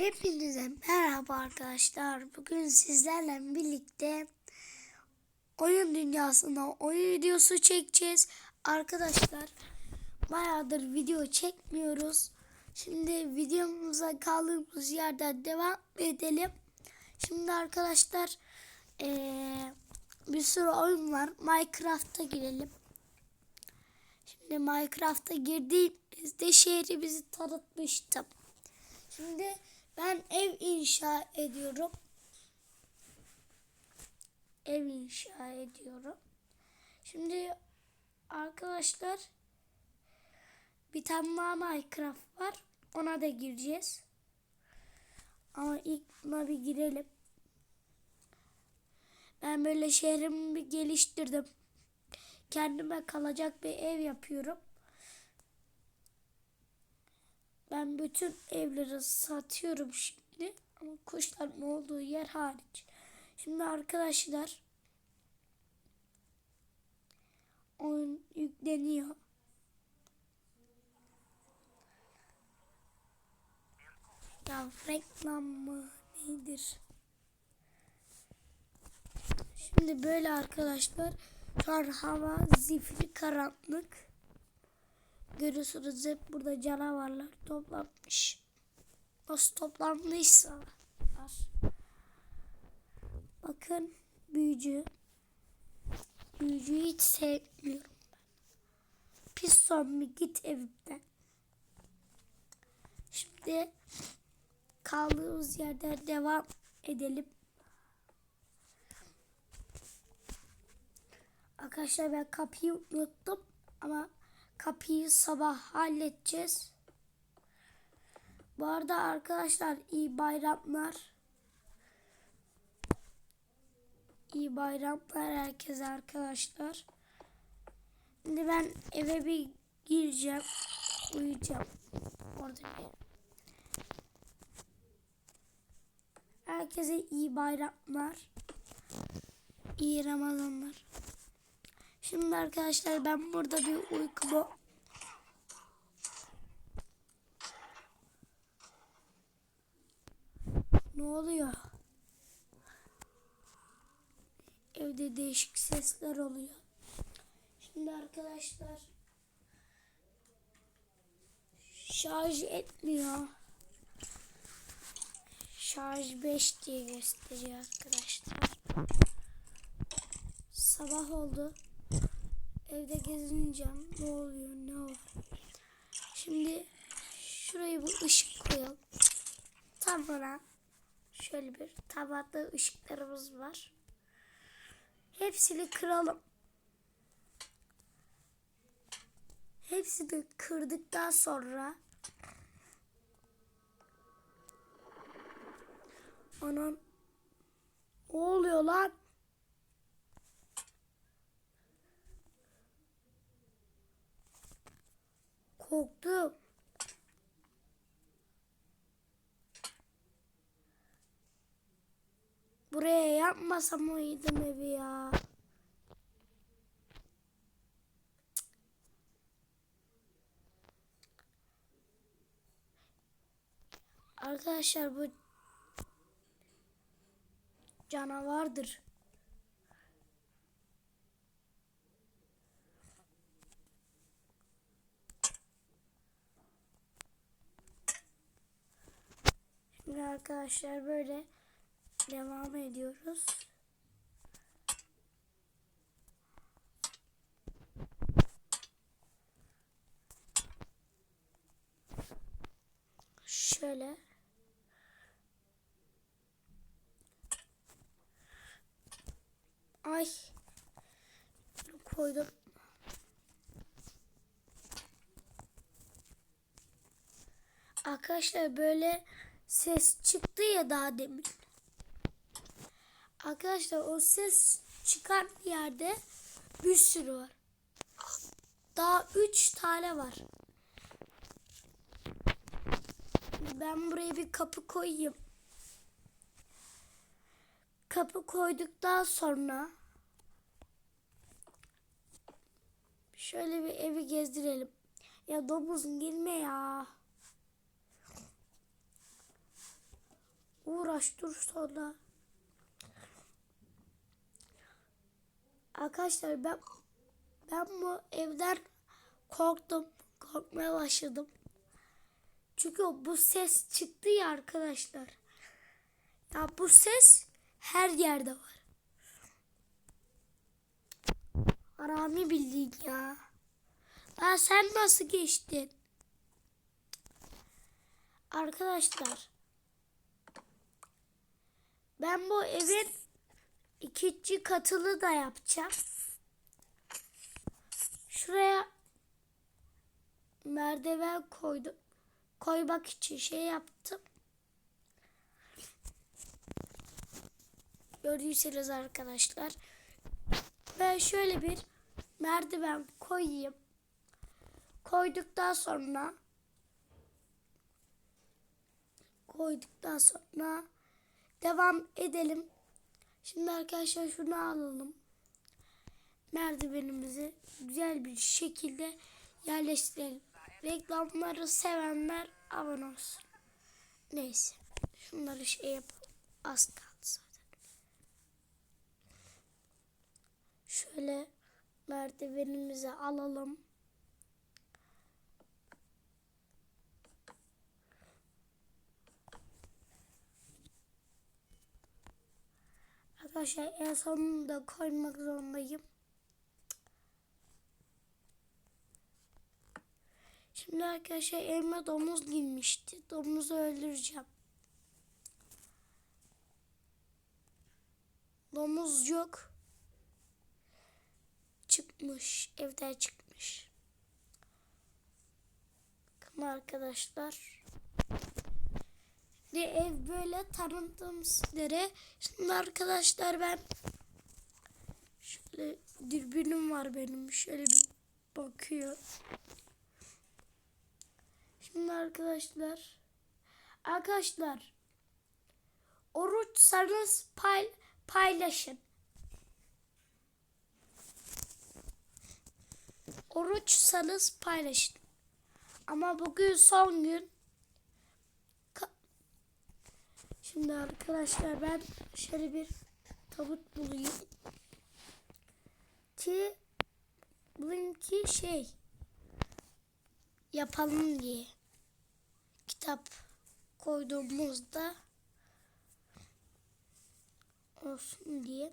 Hepinize merhaba arkadaşlar. Bugün sizlerle birlikte oyun dünyasında oyun videosu çekeceğiz. Arkadaşlar bayağıdır video çekmiyoruz. Şimdi videomuza kaldığımız yerden devam edelim. Şimdi arkadaşlar eee, bir sürü oyun var. Minecraft'a girelim. Şimdi Minecraft'a girdiğimizde şehri bizi tanıtmıştım. Şimdi ben ev inşa ediyorum. Ev inşa ediyorum. Şimdi arkadaşlar bir tane daha Minecraft var. Ona da gireceğiz. Ama ilk buna bir girelim. Ben böyle şehrimi bir geliştirdim. Kendime kalacak bir ev yapıyorum. Ben bütün evleri satıyorum şimdi. Ama kuşların olduğu yer hariç. Şimdi arkadaşlar oyun yükleniyor. Ya reklam mı nedir? Şimdi böyle arkadaşlar. Şu an hava zifiri karanlık. Görüyorsunuz hep burada canavarlar toplanmış. Nasıl toplanmışsa var. Bakın büyücü. Büyücüyü hiç sevmiyorum ben. Pis zombi git evimden. Şimdi kaldığımız yerden devam edelim. Arkadaşlar ben kapıyı unuttum ama kapıyı sabah halledeceğiz. Bu arada arkadaşlar iyi bayramlar. İyi bayramlar herkese arkadaşlar. Şimdi ben eve bir gireceğim. Uyuyacağım. Orada. Herkese iyi bayramlar. İyi Ramazanlar. Şimdi arkadaşlar ben burada bir uykumu Ne oluyor? Evde değişik sesler oluyor. Şimdi arkadaşlar şarj etmiyor. Şarj 5 diye gösteriyor arkadaşlar. Sabah oldu. Evde gezineceğim. Ne oluyor ne var? Şimdi şuraya bir ışık koyalım. Tam bana şöyle bir tabakta ışıklarımız var. Hepsini kıralım. Hepsini kırdıktan sonra Anam ne oluyor lan? Korktum. Buraya yapmasam mıydım evi ya? Arkadaşlar bu canavardır. Şimdi arkadaşlar böyle devam ediyoruz. Şöyle. Ay. Koydum. Arkadaşlar böyle ses çıktı ya daha demin. Arkadaşlar o ses çıkan yerde bir sürü var. Daha üç tane var. Ben buraya bir kapı koyayım. Kapı koyduktan sonra şöyle bir evi gezdirelim. Ya domuz girme ya. Uğraş dur sonra. Arkadaşlar ben ben bu evden korktum. Korkmaya başladım. Çünkü bu ses çıktı ya arkadaşlar. Ya bu ses her yerde var. Harami bildiğin ya. Lan sen nasıl geçtin? Arkadaşlar. Ben bu evin ikinci katını da yapacağım. Şuraya merdiven koydum. Koymak için şey yaptım. Gördüyseniz arkadaşlar. Ben şöyle bir merdiven koyayım. Koyduktan sonra koyduktan sonra devam edelim. Şimdi arkadaşlar şunu alalım. Merdivenimizi güzel bir şekilde yerleştirelim. Reklamları sevenler abone olsun. Neyse. Şunları şey yapalım. Az kaldı zaten. Şöyle merdivenimizi alalım. Arkadaşlar en sonunda koymak zorundayım. Şimdi arkadaşlar elime domuz girmişti. Domuzu öldüreceğim. Domuz yok. Çıkmış. Evden çıkmış. Bakın arkadaşlar. Ve ev böyle tanıttım sizlere. Şimdi arkadaşlar ben şöyle dürbünüm var benim. Şöyle bir bakıyor. Şimdi arkadaşlar arkadaşlar oruçsanız pay, paylaşın. Oruçsanız paylaşın. Ama bugün son gün. Şimdi arkadaşlar ben şöyle bir tabut bulayım. Ki bulayım ki şey yapalım diye kitap koyduğumuzda olsun diye.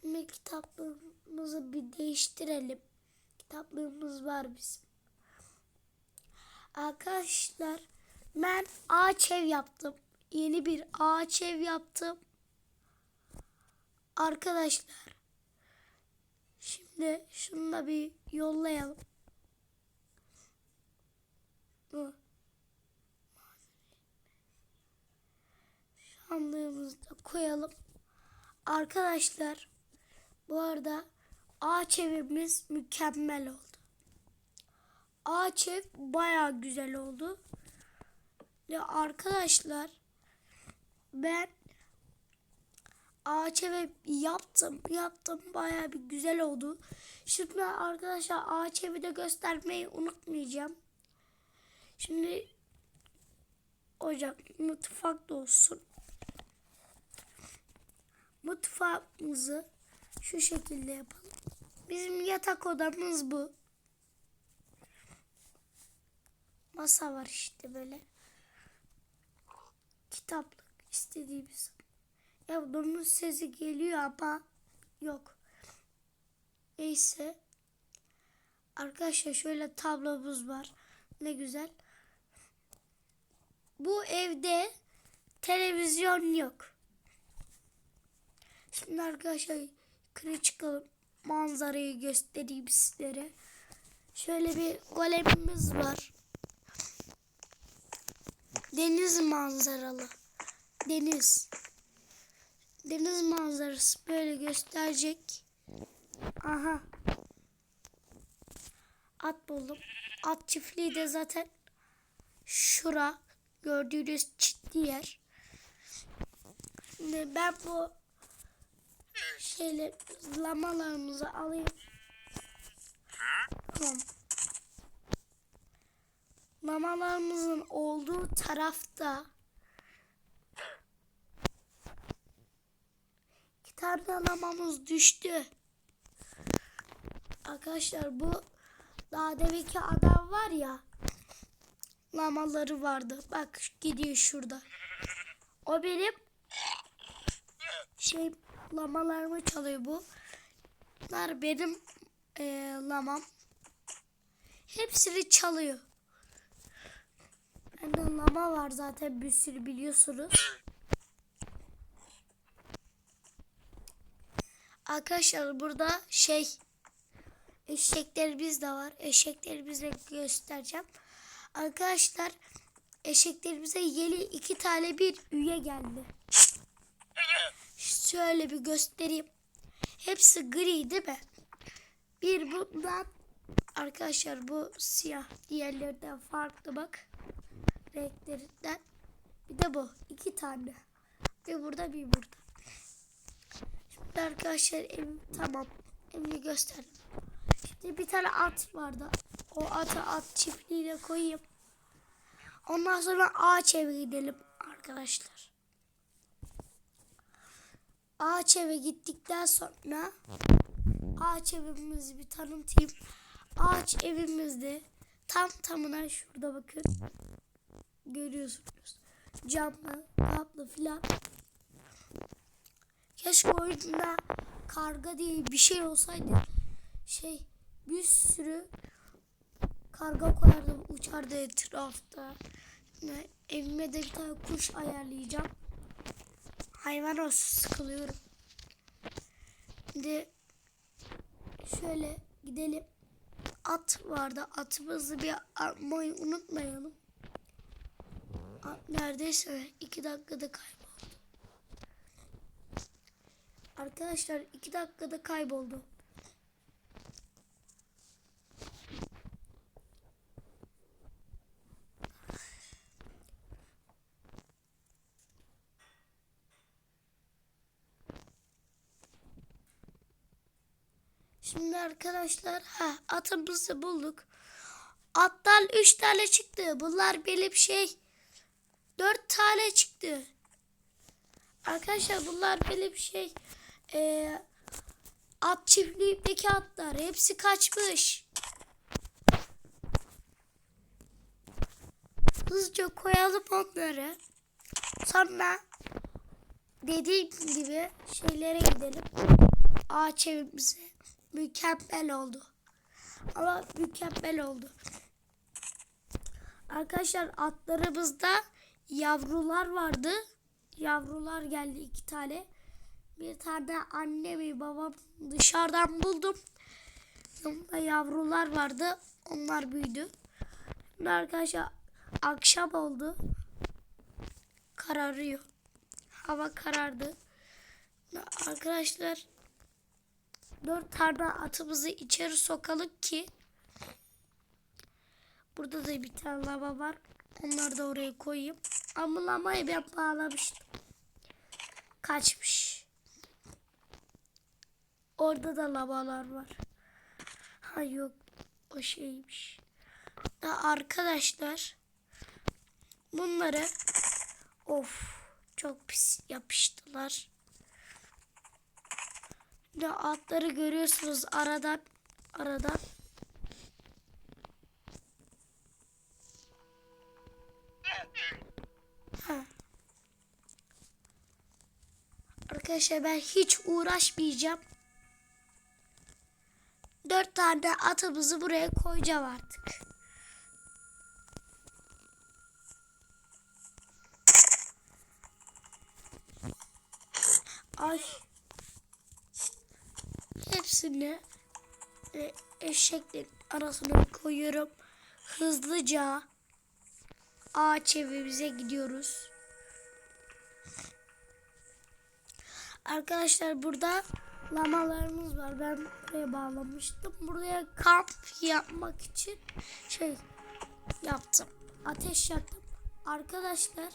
Şimdi kitaplığımızı bir değiştirelim. Kitaplığımız var bizim. Arkadaşlar ben ağaç ev yaptım. Yeni bir ağaç ev yaptım. Arkadaşlar şimdi şunu da bir yollayalım. Bu. Sandığımızı da koyalım. Arkadaşlar bu arada ağaç evimiz mükemmel oldu. Ağaç ev baya güzel oldu. Ve arkadaşlar ben ağaç ev yaptım. Yaptım baya bir güzel oldu. Şimdi arkadaşlar ağaç evi de göstermeyi unutmayacağım. Şimdi ocak mutfak da olsun. Mutfağımızı şu şekilde yapalım. Bizim yatak odamız bu. Masa var işte böyle. Kitaplık istediğimiz. Ya bunun sesi geliyor ama yok. Neyse. Arkadaşlar şöyle tablomuz var. Ne güzel. Bu evde televizyon yok. Şimdi arkadaşlar yukarı çıkalım. Manzarayı göstereyim sizlere. Şöyle bir golemimiz var. Deniz manzaralı. Deniz. Deniz manzarası böyle gösterecek. Aha. At buldum. At çiftliği de zaten şura gördüğünüz çitli yer. Şimdi ben bu şeyler lamalarımızı alayım. Tamam. Lamalarımızın olduğu tarafta tane lamamız düştü. Arkadaşlar bu daha deminki adam var ya lamaları vardı. Bak gidiyor şurada. O benim şey lamalarımı çalıyor bu. Bunlar benim eee, lamam. Hepsini çalıyor. Bende lama var zaten bir sürü biliyorsunuz. Arkadaşlar burada şey eşeklerimiz de var. Eşeklerimizi göstereceğim. Arkadaşlar eşeklerimize yeni iki tane bir üye geldi. Şöyle bir göstereyim. Hepsi gri değil mi? Bir bundan arkadaşlar bu siyah diğerlerinden farklı bak renklerinden. Bir de bu iki tane. Bir burada bir burada. Şimdi arkadaşlar evim tamam. Evimi gösterdim. Şimdi bir tane at vardı. O atı at çiftliğine koyayım. Ondan sonra ağaç eve gidelim arkadaşlar. Ağaç eve gittikten sonra ağaç evimizi bir tanıtayım. Ağaç evimizde tam tamına şurada bakın. Görüyorsunuz. Camlı, kaplı filan. Keşke oyunda karga diye bir şey olsaydı. Şey bir sürü karga koyardım uçardı etrafta. Ve evime de bir tane kuş ayarlayacağım. Hayvan olsun sıkılıyorum. Şimdi şöyle gidelim. At vardı. Atımızı bir almayı unutmayalım. At neredeyse iki dakikada kayboldu. Arkadaşlar iki dakikada kayboldu. Şimdi arkadaşlar ha atımızı bulduk. Attan 3 tane çıktı. Bunlar benim şey 4 tane çıktı. Arkadaşlar bunlar benim şey eee at çiftliğindeki atlar. Hepsi kaçmış. Hızlıca koyalım onları. Sonra dediğim gibi şeylere gidelim. Ağaç evimize. Mükemmel oldu. Ama mükemmel oldu. Arkadaşlar atlarımızda yavrular vardı. Yavrular geldi iki tane. Bir tane annemi babam dışarıdan buldum. Yanımda yavrular vardı. Onlar büyüdü. Şimdi arkadaşlar akşam oldu. Kararıyor. Hava karardı. Arkadaşlar dört tane atımızı içeri sokalım ki burada da bir tane lava var. Onları da oraya koyayım. Ama lamayı ben bağlamıştım. Kaçmış. Orada da lavalar var. Ha yok. O şeymiş. Da arkadaşlar bunları of çok pis yapıştılar. De atları görüyorsunuz aradan aradan. Ha. Arkadaşlar ben hiç uğraşmayacağım. Dört tane atımızı buraya koyacağım artık. Ay. Hepsini e, eşeklerin arasına koyuyorum. Hızlıca ağaç evimize gidiyoruz. Arkadaşlar burada lamalarımız var. Ben buraya bağlamıştım. Buraya kamp yapmak için şey yaptım. Ateş yaktım. Arkadaşlar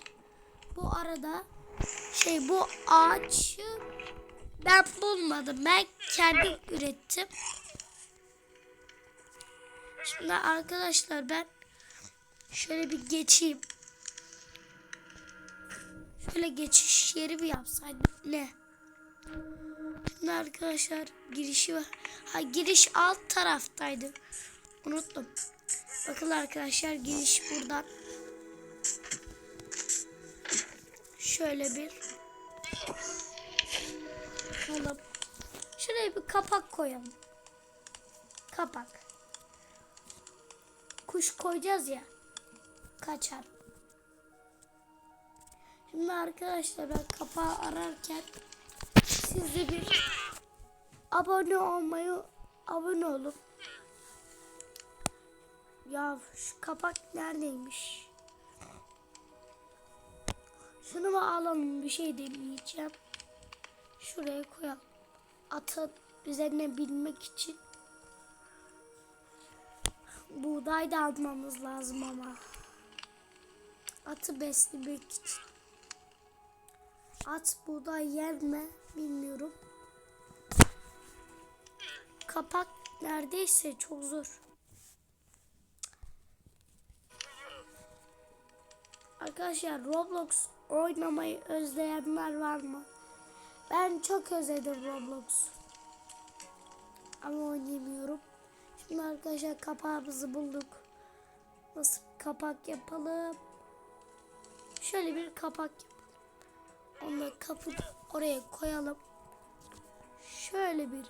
bu arada şey bu ağaçı ben bulmadım. Ben kendim ürettim. Şimdi arkadaşlar ben şöyle bir geçeyim. Şöyle geçiş yeri bir yapsaydım. Ne? Şimdi arkadaşlar girişi var. Ha giriş alt taraftaydı. Unuttum. Bakın arkadaşlar giriş buradan. Şöyle bir alalım. Şuraya bir kapak koyalım. Kapak. Kuş koyacağız ya. Kaçar. Şimdi arkadaşlar ben kapağı ararken siz de bir abone olmayı abone olun. Ya şu kapak neredeymiş? Şunu mu alalım bir şey demeyeceğim. Şuraya koyalım. Atın üzerine binmek için. Buğday da almamız lazım ama. Atı beslemek için. At buğday yer mi bilmiyorum. Kapak neredeyse çok zor. Arkadaşlar Roblox oynamayı özleyenler var mı? Ben çok özledim Roblox. Ama oynayamıyorum. Şimdi arkadaşlar kapağımızı bulduk. Nasıl kapak yapalım? Şöyle bir kapak yapalım. Onu da kapı oraya koyalım. Şöyle bir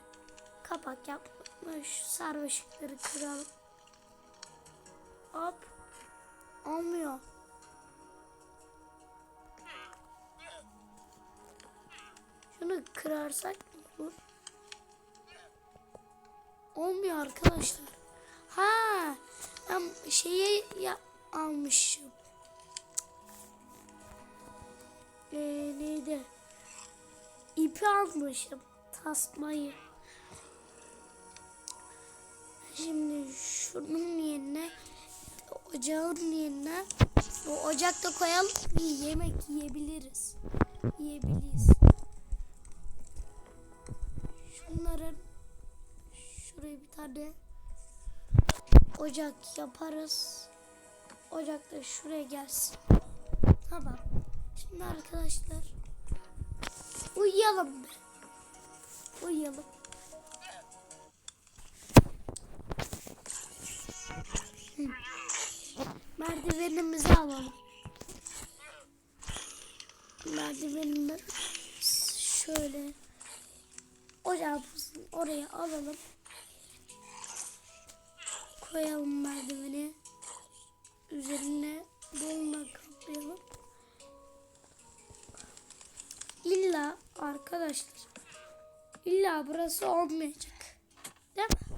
kapak yapmış. Sarmaşıkları kıralım. Hop. Olmuyor. Şunu kırarsak olur? Olmuyor arkadaşlar. Ha, ben şeyi ya almışım. Ee, neydi? İpi almışım. Tasmayı. Şimdi şunun yerine ocağın yerine bu ocakta koyalım bir yemek yiyebiliriz. Yiyebiliriz. Şunların şuraya bir tane ocak yaparız. Ocak da şuraya gelsin. Tamam. Şimdi arkadaşlar uyuyalım. Uyuyalım. Merdivenimizi alalım. Merdivenimi şöyle ocağımızın oraya alalım. Koyalım merdiveni. Üzerine dolma kaplayalım. İlla arkadaşlar. İlla burası olmayacak. Değil mi?